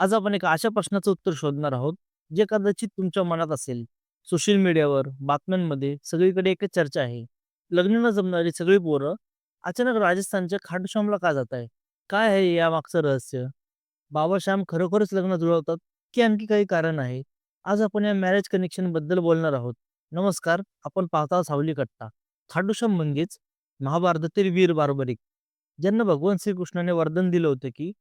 आज आपण एका अशा प्रश्नाचं उत्तर शोधणार आहोत, जे कदाचित तुमच्या मनात असेल. सोशल मीडियावर, बातम्यांमध्ये सगळीकडे एकच चर्चा आहे. लग्न न जमणारी सगळी पोरं अचानक राजस्थानच्या खाटूश्यामला का जात आहे? काय आहे यामागचं रहस्य? बाबाश्याम खरोखरच लग्न जुळवतात की आणखी काही कारण आहे? आज आपण या मॅरेज कनेक्शनबद्दल बोलणार आहोत. नमस्कार, आपण पाहता सावली कट्टा. खाटूश्याम म्हणजेच महाभारतातील वीर बार्बरिक, ज्यांना भगवान श्रीकृष्णाने वरदान दिलं होतं की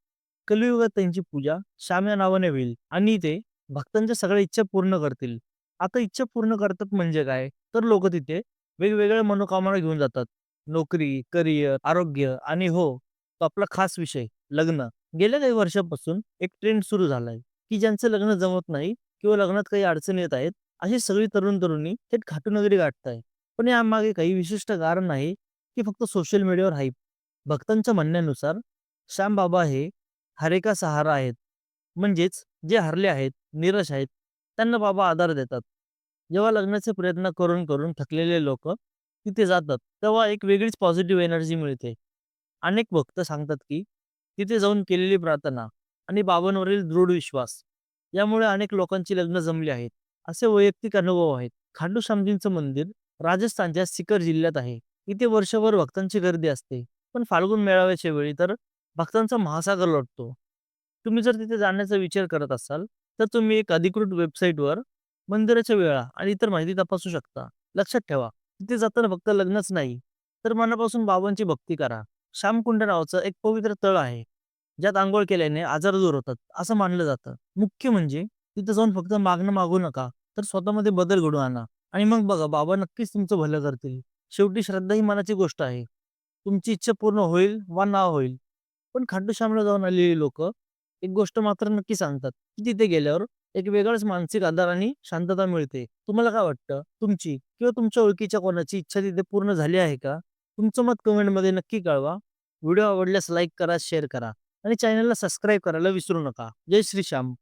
कलियुगात त्यांची पूजा श्याम या नावाने होईल आणि ते भक्तांच्या सगळ्या इच्छा पूर्ण करतील. आता इच्छा पूर्ण करतात म्हणजे काय? तर लोक तिथे वेगवेगळ्या मनोकामना घेऊन जातात. नोकरी, करिअर, आरोग्य आणि हो, तो आपला खास विषय लग्न. गेल्या काही वर्षापासून एक ट्रेंड सुरू झालाय, की ज्यांचं लग्न जमत नाही किंवा लग्नात काही अडचणी येत आहेत, अशी सगळी तरुण-तरुणी थेट खाटूनगरी गाठताय. पण यामागे काही विशिष्ट कारण आहे, की फक्त सोशल मीडियावर हाईप. भक्तांच्या म्हणण्यानुसार श्याम बाबा हे हरेका सहारा आहेत. म्हणजेच जे हरले आहेत, निराश आहेत, त्यांना बाबा आधार देतात. जेव्हा लग्नाचे प्रयत्न करून, करून थकलेले लोक तिथे जातात, तेव्हा एक वेगळीच पॉझिटिव्ह एनर्जी मिळते. अनेक भक्त सांगतात, की तिथे जाऊन केलेली प्रार्थना आणि बाबांवरील दृढ विश्वास यामुळे अनेक लोकांची लग्न जमली आहेत. असे वैयक्तिक अनुभव आहेत. खांडू श्यामजींचं मंदिर राजस्थानच्या सिकर जिल्ह्यात आहे. इथे वर्षभर भक्तांची गर्दी असते. पण फाल्गुन मेळाव्याच्या वेळी तर भक्तांचा महासागर लोटतो. तुम्ही जर तिथे जाण्याचा विचार करत असाल, तर तुम्ही एक अधिकृत वेबसाईटवर मंदिराच्या वेळा आणि इतर माहिती तपासू शकता. लक्षात ठेवा, तिथे जाताना फक्त लग्नच नाही, तर मनापासून बाबांची भक्ती करा. श्यामकुंड नावाचं एक पवित्र तळ आहे, ज्यात आंघोळ केल्याने आजार दूर होतात, असं मानलं जातं. मुख्य म्हणजे तिथे जाऊन फक्त मागणं मागू नका, तर स्वतःमध्ये बदल घडून आणा आणि मग बघा बाबा नक्कीच तुमचं भलं करतील. शेवटी श्रद्धा ही मनाची गोष्ट आहे. तुमची इच्छा पूर्ण होईल वा ना होईल. पण खाटू जाऊन आलेली लोक एक गोष्ट मात्र नक्की सांगतात, की तिथे गेल्यावर एक वेगळाच मानसिक आधार आणि शांतता मिळते. तुम्हाला काय वाटतं? तुमची किंवा तुमच्या ओळखीच्या कोणाची इच्छा तिथे पूर्ण झाली आहे का? तुमचं मत कमेंटमध्ये नक्की कळवा. व्हिडिओ आवडल्यास लाईक करा, शेअर करा आणि चॅनलला सबस्क्राईब करायला विसरू नका. जय श्री श्याम.